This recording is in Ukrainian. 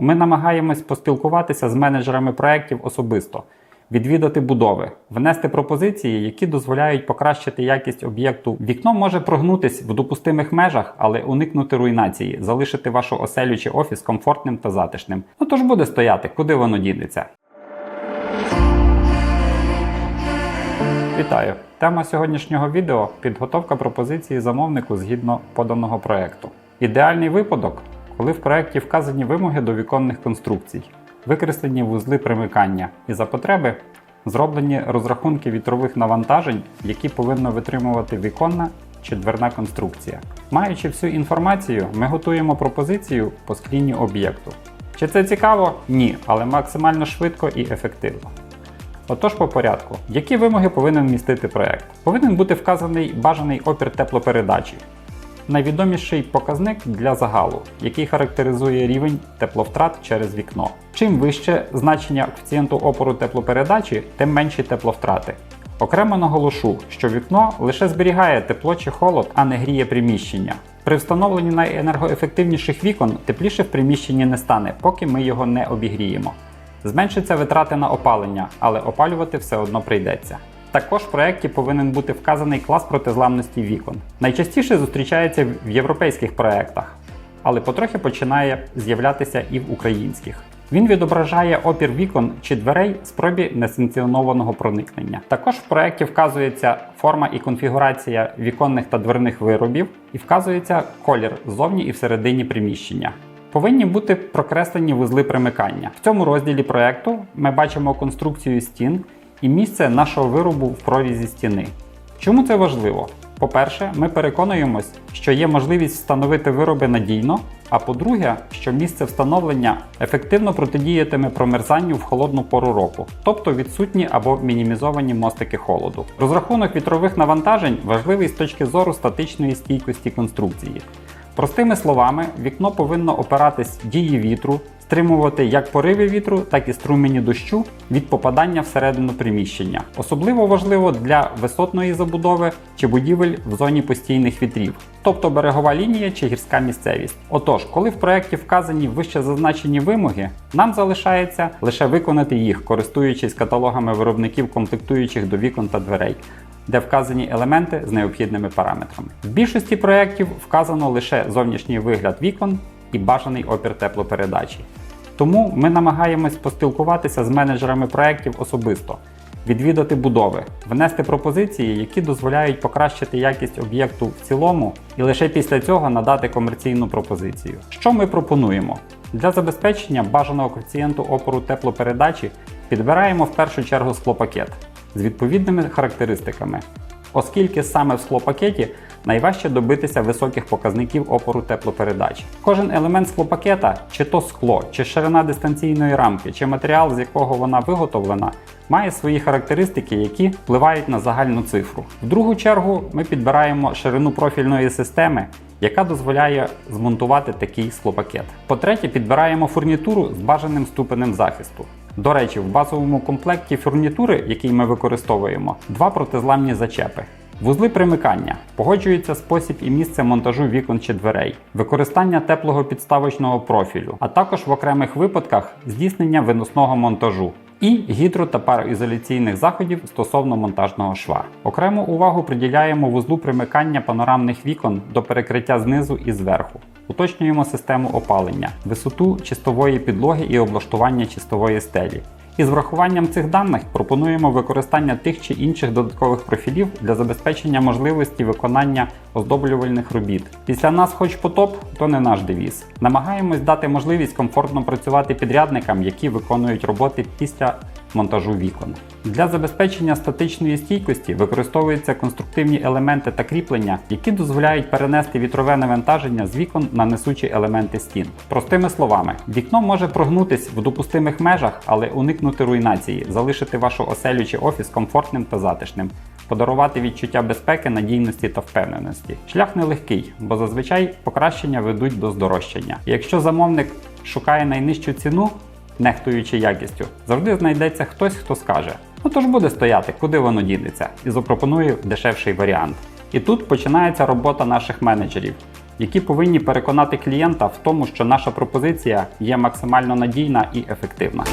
Ми намагаємось поспілкуватися з менеджерами проєктів особисто, відвідати будови, внести пропозиції, які дозволяють покращити якість об'єкту. Вікно може прогнутись в допустимих межах, але уникнути руйнації, залишити вашу оселю чи офіс комфортним та затишним. Ну тож буде стояти, куди воно дінеться. Вітаю! Тема сьогоднішнього відео підготовка пропозиції замовнику згідно поданого проекту. Ідеальний випадок, коли в проекті вказані вимоги до віконних конструкцій, викреслені вузли примикання і за потреби зроблені розрахунки вітрових навантажень, які повинна витримувати віконна чи дверна конструкція. Маючи всю інформацію, ми готуємо пропозицію по склінню об'єкту. Чи це цікаво? Ні, але максимально швидко і ефективно. Отож, по порядку, які вимоги повинен містити проект? Повинен бути вказаний бажаний опір теплопередачі, найвідоміший показник для загалу, який характеризує рівень тепловтрат через вікно. Чим вище значення коефіцієнту опору теплопередачі, тим менші тепловтрати. Окремо наголошу, що вікно лише зберігає тепло чи холод, а не гріє приміщення. При встановленні найенергоефективніших вікон тепліше в приміщенні не стане, поки ми його не обігріємо. Зменшиться витрати на опалення, але опалювати все одно прийдеться. Також в проєкті повинен бути вказаний клас протизламності вікон. Найчастіше зустрічається в європейських проєктах, але потрохи починає з'являтися і в українських. Він відображає опір вікон чи дверей спробі несанкціонованого проникнення. Також в проєкті вказується форма і конфігурація віконних та дверних виробів, і вказується колір ззовні і всередині приміщення. Повинні бути прокреслені вузли примикання. В цьому розділі проєкту ми бачимо конструкцію стін і місце нашого виробу в прорізі стіни. Чому це важливо? По-перше, ми переконуємось, що є можливість встановити вироби надійно, а по-друге, що місце встановлення ефективно протидіятиме промерзанню в холодну пору року, тобто відсутні або мінімізовані мостики холоду. Розрахунок вітрових навантажень важливий з точки зору статичної стійкості конструкції. Простими словами, вікно повинно опиратись дії вітру, стримувати як пориви вітру, так і струмені дощу від попадання всередину приміщення. Особливо важливо для висотної забудови чи будівель в зоні постійних вітрів, тобто берегова лінія чи гірська місцевість. Отож, коли в проєкті вказані вище зазначені вимоги, нам залишається лише виконати їх, користуючись каталогами виробників комплектуючих до вікон та дверей де вказані елементи з необхідними параметрами. В більшості проєктів вказано лише зовнішній вигляд вікон і бажаний опір теплопередачі. Тому ми намагаємось поспілкуватися з менеджерами проєктів особисто, відвідати будови, внести пропозиції, які дозволяють покращити якість об'єкту в цілому, і лише після цього надати комерційну пропозицію. Що ми пропонуємо? Для забезпечення бажаного коефіцієнту опору теплопередачі підбираємо в першу чергу склопакет з відповідними характеристиками, оскільки саме в склопакеті найважче добитися високих показників опору теплопередачі. Кожен елемент склопакета, чи то скло, чи ширина дистанційної рамки, чи матеріал, з якого вона виготовлена, має свої характеристики, які впливають на загальну цифру. В другу чергу ми підбираємо ширину профільної системи. Яка дозволяє змонтувати такий склопакет. По-третє, підбираємо фурнітуру з бажаним ступенем захисту. До речі, в базовому комплекті фурнітури, який ми використовуємо, два протизламні зачепи. Вузли примикання погоджується спосіб і місце монтажу вікон чи дверей, використання теплого підставочного профілю, а також в окремих випадках здійснення виносного монтажу. І гідро та пароізоляційних заходів стосовно монтажного шва. Окрему увагу приділяємо вузлу примикання панорамних вікон до перекриття знизу і зверху. Уточнюємо систему опалення, висоту чистової підлоги і облаштування чистової стелі. І з врахуванням цих даних пропонуємо використання тих чи інших додаткових профілів для забезпечення можливості виконання оздоблювальних робіт. Після нас хоч потоп, то не наш девіз. Намагаємось дати можливість комфортно працювати підрядникам, які виконують роботи після монтажу вікон. Для забезпечення статичної стійкості використовуються конструктивні елементи та кріплення, які дозволяють перенести вітрове навантаження з вікон на несучі елементи стін. Простими словами, вікно може прогнутись в допустимих межах, але уникнути руйнації, залишити вашу оселю чи офіс комфортним та затишним. Подарувати відчуття безпеки, надійності та впевненості. Шлях нелегкий, бо зазвичай покращення ведуть до здорожчання. Якщо замовник шукає найнижчу ціну, нехтуючи якістю, завжди знайдеться хтось, хто скаже: ну то ж буде стояти, куди воно дінеться, і запропонує дешевший варіант. І тут починається робота наших менеджерів. які повинні переконати клієнта в тому, що наша пропозиція є максимально надійна і ефективна.